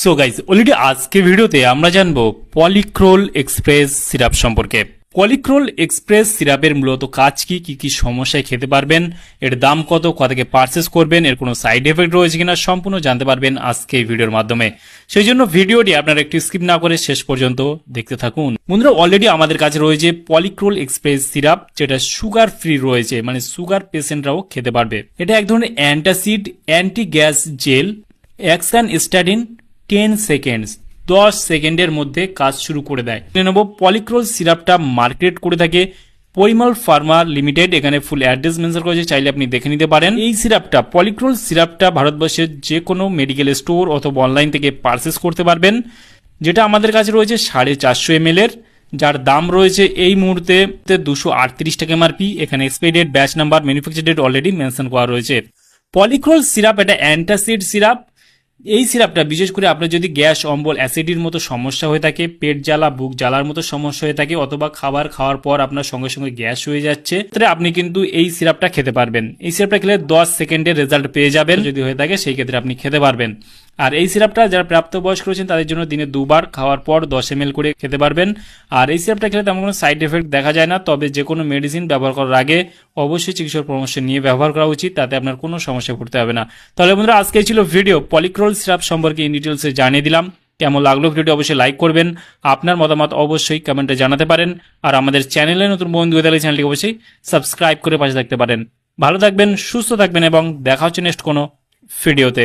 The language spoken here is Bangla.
সো গাইজ অলরেডি আজকে ভিডিওতে আমরা জানব পলিক্রোল এক্সপ্রেস সিরাপ সম্পর্কে। পলিক্রোল এক্সপ্রেস সিরাপের মূলত কাজ কি কি কি সমস্যায় খেতে পারবেন, এর দাম কত থেকে পারচেস করবেন, এর কোনো সাইড এফেক্ট রয়েছে কিনা সম্পূর্ণ জানতে পারবেন আজকে এই ভিডিওর মাধ্যমে। সেই জন্য ভিডিওটি আপনারা একটু স্কিপ না করে শেষ পর্যন্ত দেখতে থাকুন। বন্ধুরা অলরেডি আমাদের কাছে রয়েছে পলিক্রোল এক্সপ্রেস সিরাপ, যেটা সুগার ফ্রি রয়েছে মানে সুগার পেশেন্টরাও খেতে পারবে। এটা এক ধরনের antacid anti gas gel action স্টাডিন ten seconds দশ সেকেন্ডের মধ্যে কাজ শুরু করে দেয়। জেনে নেব পলিক্রোল সিরাপটা মার্কেট করে থাকে পরিমল ফার্মা লিমিটেড এখানে ফুল অ্যাড্রেস মেনশন করেছে চাইলে আপনি দেখে নিতে পারেন। এই সিরাপটা পলিক্রোল সিরাপটা ভারতবর্ষের যে কোনো মেডিকেল স্টোর অথবা অনলাইন থেকে পারচেস করতে পারবেন, যেটা আমাদের কাছে রয়েছে সাড়ে চারশো এম এর, যার দাম রয়েছে এই মুহূর্তে দুশো আটত্রিশ টাকা এমআরপি এখানে expiry date batch number manufacture date already mention করা রয়েছে। পলিক্রোল সিরাপ এটা অ্যান্টাসিড সিরাপ এই সিরাপটা, বিশেষ করে আপনার যদি গ্যাস, অম্বল, অ্যাসিডির মতো সমস্যা হয়ে থাকে, পেট জ্বালা, বুক জ্বালার মতো সমস্যা হয়ে থাকে, অথবা খাবার খাওয়ার পর আপনার সঙ্গে সঙ্গে গ্যাস হয়ে যাচ্ছে, তাহলে আপনি কিন্তু এই সিরাপটা খেতে পারবেন। এই সিরাপটা খেলে দশ সেকেন্ডের রেজাল্ট পেয়ে যাবেন। যদি হয়ে থাকে, সেই ক্ষেত্রে আপনি খেতে পারবেন। আর এই সিরাপটা যারা প্রাপ্তবয়স্ক রয়েছেন, তাদের জন্য দিনে দুবার খাওয়ার পর দশ এম করে খেতে পারবেন। আর এই সিরাপটা খেলে তেমন কোনো সাইড এফেক্ট দেখা যায় না, তবে যে কোনো মেডিসিন ব্যবহার করার আগে অবশ্যই চিকিৎসার পরামর্শ নিয়ে ব্যবহার করা উচিত, তাতে আপনার কোনো সমস্যা পড়তে হবে না। তাহলে বন্ধুরা, আজকে ছিল ভিডিও পলিক্রোল সিরাপ সম্পর্কে ইন ডিটেলসে জানিয়ে দিলাম। কেমন লাগল ভিডিওটি অবশ্যই লাইক করবেন। আপনার মতামত অবশ্যই কমেন্টে জানাতে পারেন। আর আমাদের চ্যানেলে নতুন বন্ধু হয়ে থাকলে চ্যানেলটি অবশ্যই সাবস্ক্রাইব করে পাশে থাকতে পারেন। ভালো থাকবেন, সুস্থ থাকবেন এবং দেখা হচ্ছে নেক্সট কোনো ভিডিওতে